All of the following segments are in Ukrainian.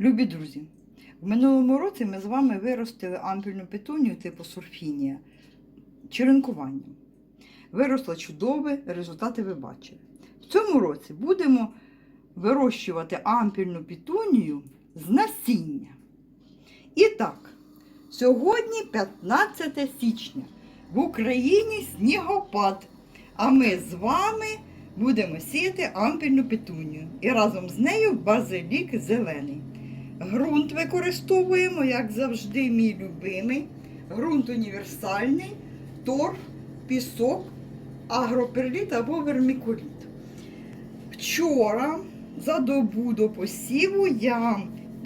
Любі друзі, в минулому році ми з вами виростили ампільну петунію типу сурфінія черенкуванням. Виросла чудове, результати ви бачили. В цьому році будемо вирощувати ампільну петунію з насіння. І так, сьогодні 15 січня. В Україні снігопад. А ми з вами будемо сіяти ампільну петунію. І разом з нею базилік зелений. Грунт використовуємо, як завжди, мій любимий. Грунт універсальний, торф, пісок, агроперліт або вермікуліт. Вчора за добу до посіву я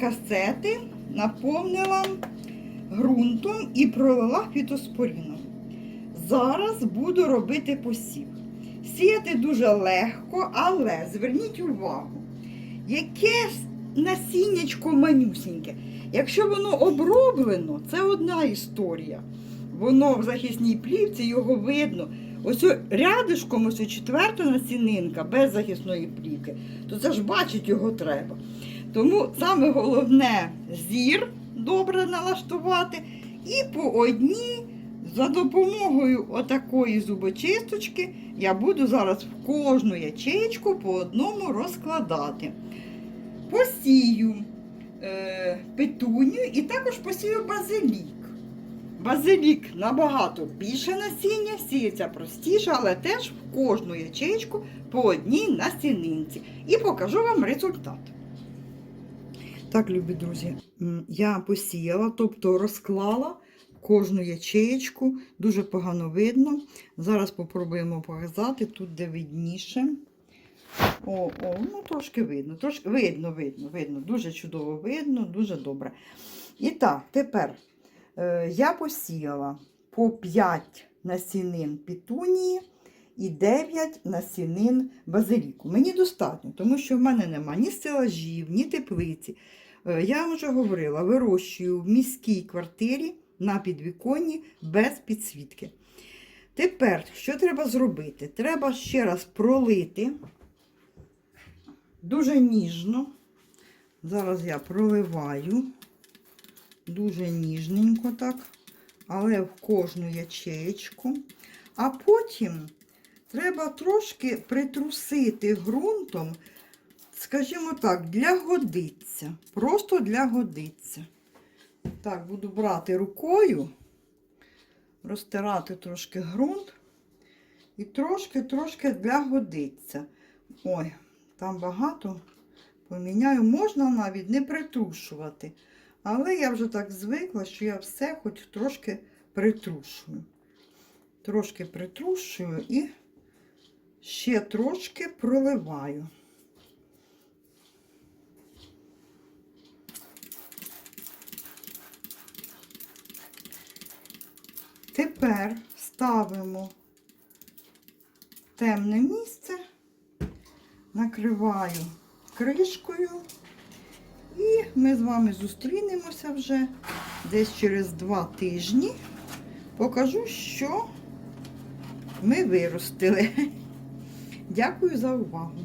касети наповнила ґрунтом і пролила фітоспоріном. Зараз буду робити посів. Сіяти дуже легко, але зверніть увагу, яке насіннячко манюсіньке. Якщо воно оброблено, це одна історія. Воно в захисній плівці, його видно. Ось рядишком, ось четверта насінинка без захисної плівки, то це ж бачить його треба. Тому саме головне зір добре налаштувати і по одній за допомогою отакої зубочисточки я буду зараз в кожну ячеєчку по одному розкладати. Посію е, петуню і також посію базилік. Базилік набагато більше насіння, сіється простіше, але теж в кожну ячеєчку по одній насінинці. І покажу вам результат. Так, любі друзі, я посіяла, тобто розклала кожну ячеєчку, дуже погано видно. Зараз попробуємо показати тут, де видніше. О, о, ну трошки видно, трошки видно, видно, видно, дуже чудово видно, дуже добре. І так, тепер е, я посіяла по 5 насінин пітунії і 9 насінин базиліку. Мені достатньо, тому що в мене нема ні стелажів, ні теплиці. Е, Я вже говорила, вирощую в міській квартирі на підвіконні без підсвітки. Тепер, що треба зробити? Треба ще раз пролити дуже ніжно. Зараз я проливаю дуже ніжненько так, але в кожну ячеєчку. А потім треба трошки притрусити ґрунтом, скажімо так, для годиться. Просто для годиться. Так, буду брати рукою, розтирати трошки ґрунт і трошки-трошки для годиться. Ой, там багато поміняю. Можна навіть не притрушувати. Але я вже так звикла, що я все хоч трошки притрушую. Трошки притрушую і ще трошки проливаю. Тепер ставимо темне місце, накриваю кришкою. І ми з вами зустрінемося вже десь через два тижні. Покажу, що ми виростили. Дякую за увагу.